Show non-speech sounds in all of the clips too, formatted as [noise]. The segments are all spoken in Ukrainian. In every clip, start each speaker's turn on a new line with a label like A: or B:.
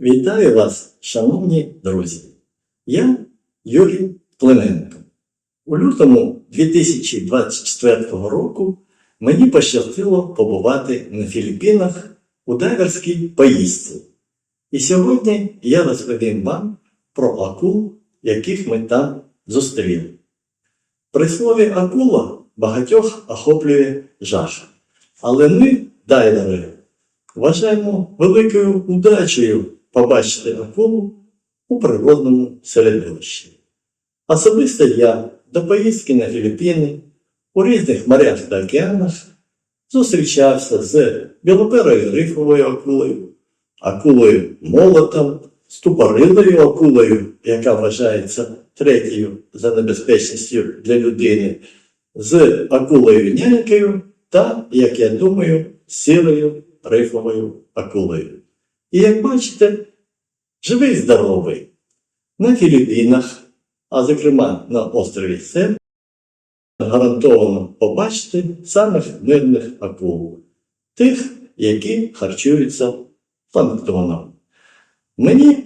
A: Вітаю вас, шановні друзі. Я Юрій Клименко. У лютому 2024 року мені пощастило побувати на Філіппінах у дайверській поїздці. І сьогодні я розповім вам про акул, яких ми там зустріли. При слові акула багатьох охоплює жах. Але ми, дайвери, вважаємо великою удачею побачити акулу у природному середовищі. Особисто я до поїздки на Філіппіни у різних морях та океанах зустрічався з білоперою рифовою акулою, акулою молотом, ступорилою акулою, яка вважається третьою за небезпечністю для людини, з акулою нянькою та, як я думаю, сірою рифовою акулою. І як бачите, живий здоровий на Філіппінах, а зокрема на острові Сем, гарантовано побачити самих мирних акул, тих, які харчуються планктоном. Мені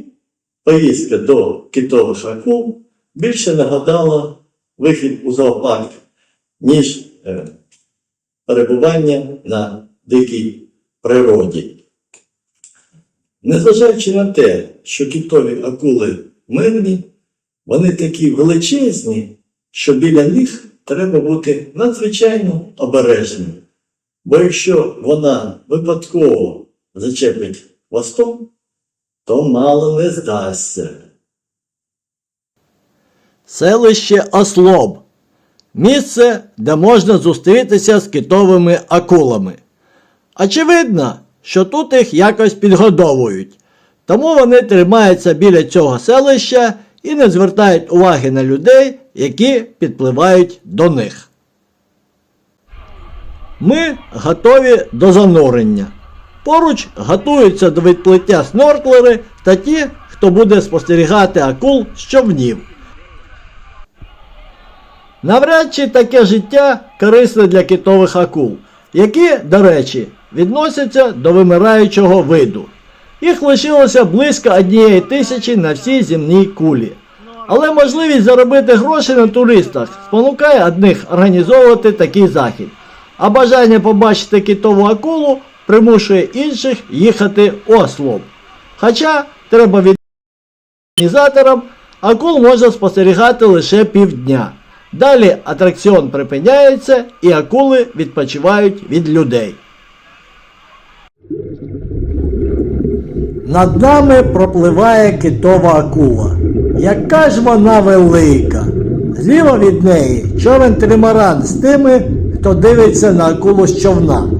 A: поїздка до китових акул більше нагадала вихід у зоопарк, ніж е, перебування на дикій природі. Незважаючи на те, що китові акули мирні, вони такі величезні, що біля них треба бути надзвичайно обережним. Бо якщо вона випадково зачепить хвостом, то мало не здасться.
B: Селище Ослоб. Місце, де можна зустрітися з китовими акулами. Очевидно, що тут їх якось підгодовують. Тому вони тримаються біля цього селища і не звертають уваги на людей, які підпливають до них. Ми готові до занурення. Поруч готуються до відплиття снорклери та ті, хто буде спостерігати акул з човнів. Навряд чи таке життя корисне для китових акул, які, до речі, відносяться до вимираючого виду. Їх лишилося близько однієї тисячі на всій земній кулі. Але можливість заробити гроші на туристах спонукає одних організовувати такий захід, а бажання побачити китову акулу примушує інших їхати ослом. Хоча треба від організаторам акул можна спостерігати лише півдня. Далі атракціон припиняється і акули відпочивають від людей. Над нами пропливає китова акула. Яка ж вона велика. Зліва від неї човен тримаран з тими, хто дивиться на акулу з човна.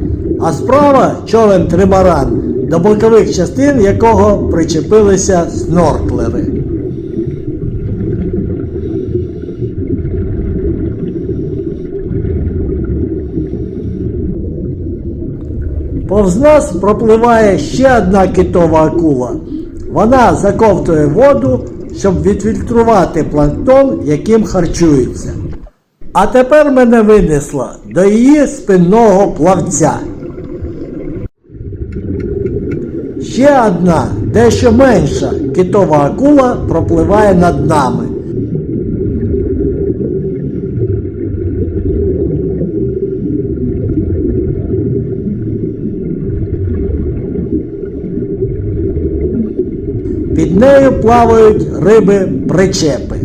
B: А справа човен тримаран, до бокових частин якого причепилися снорклери. Повз нас пропливає ще одна китова акула. Вона заковтує воду, щоб відфільтрувати планктон, яким харчується. А тепер мене винесло до її спинного плавця. Ще одна, дещо менша китова акула пропливає над нами. Під нею плавають риби-причепи.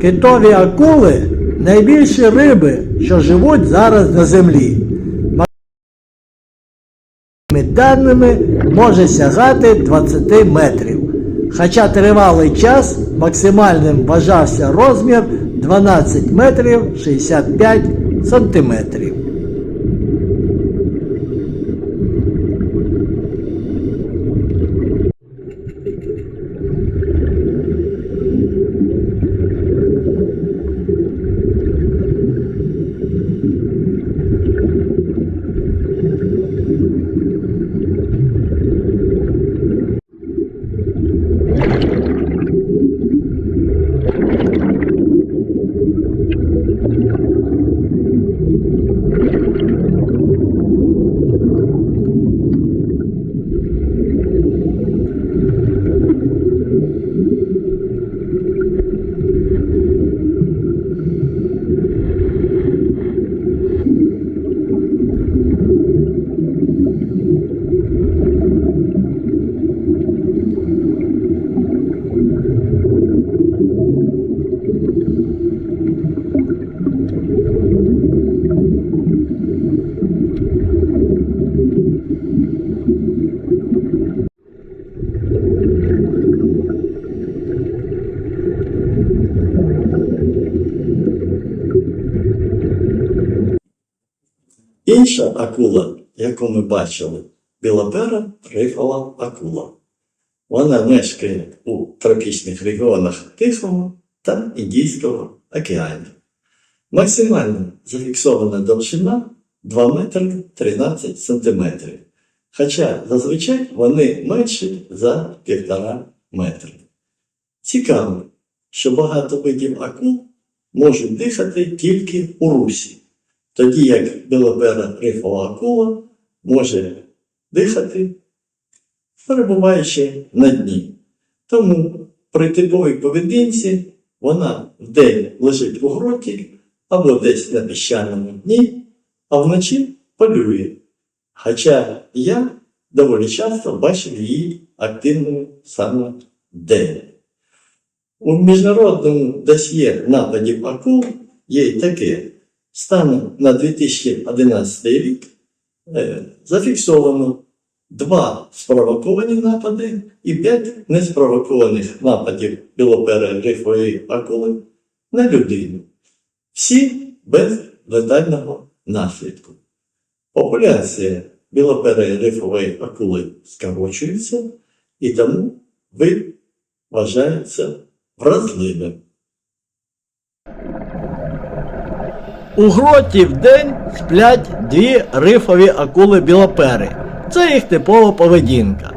B: Китові акули найбільші риби, що живуть зараз на землі. Даними може сягати 20 метрів. Хоча тривалий час максимальним вважався розмір 12 метрів 65 сантиметрів. Thank [laughs] you.
A: Інша акула, яку ми бачили, білопера рифова акула. Вона мешкає у тропічних регіонах Тихого та Індійського океанів. Максимальна зафіксована довжина 2 метри 13 сантиметрів, хоча зазвичай вони менші за 1,5 метри. Цікаво, що багато видів акул можуть дихати тільки у русі, тоді як білобера рифова акула може дихати, перебуваючи на дні. Тому при типовій поведінці вона вдень лежить у гроті або десь на піщаному дні, а вночі полює. Хоча я доволі часто бачив її активною саме вдень. У міжнародному досьє нападів акул є й таке. Станом на 2011 рік е, зафіксовано два спровоковані напади і п'ять неспровокованих нападів білопери рифової акули на людину. Всі без летального наслідку. Популяція білоперої рифової акули скорочується і тому вид вважається вразливим.
B: У гроті вдень сплять дві рифові акули білопери. Це їх типова поведінка.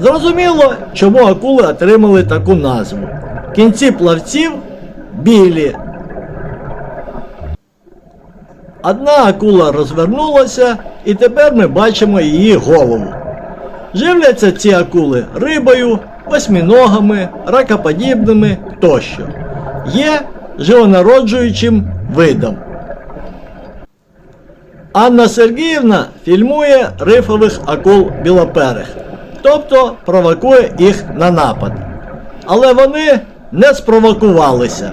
B: Зрозуміло, чому акули отримали таку назву. Кінці плавців білі. Одна акула розвернулася, і тепер ми бачимо її голову. Живляться ці акули рибою, восьминогами, ракоподібними тощо. Є живонароджуючим видом. Анна Сергіївна фільмує рифових акул білоперих, тобто провокує їх на напад. Але вони не спровокувалися.